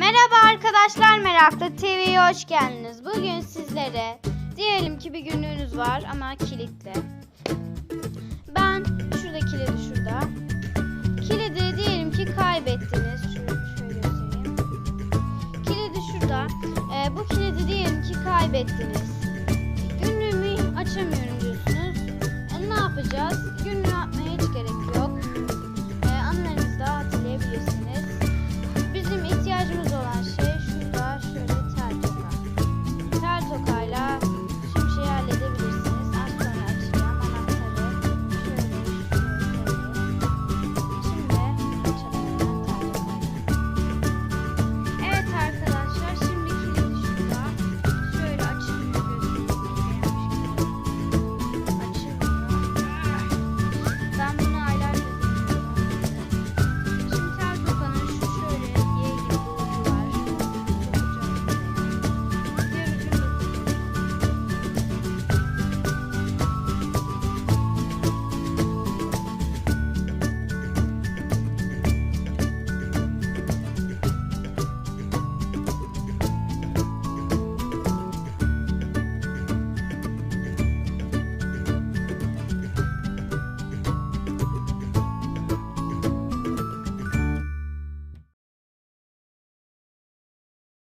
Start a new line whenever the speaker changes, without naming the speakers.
Merhaba arkadaşlar Meraklı TV'ye hoş geldiniz. Bugün sizlere diyelim ki bir günlüğünüz var ama kilitli. Ben şurada kilidi şurada. Kilidi diyelim ki kaybettiniz. Şöyle, şöyle göstereyim. Kilidi şurada. Ee, bu kilidi diyelim ki kaybettiniz. Günlüğümü açamıyorum diyorsunuz. E, ne yapacağız? Günlüğü açmaya gerek yok.